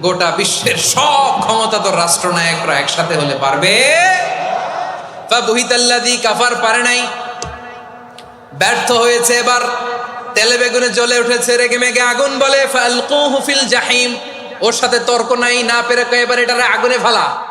গোটা বিশ্বের সব ক্ষমতা তো রাষ্ট্রনায়করা একসাথে হলে পারবে। ফাবহিতাল্লাযী কাফার পারে নাই। ব্যর্থ হয়েছে এবার। তেলে বেগুনে জ্বলে উঠেছে, রেগে মেগে আগুন বলে ফালকু হুফিল জাহিম। ওর সাথে তর্ক নাই, না পেরে এবার এটারে আগুনে ফেলা।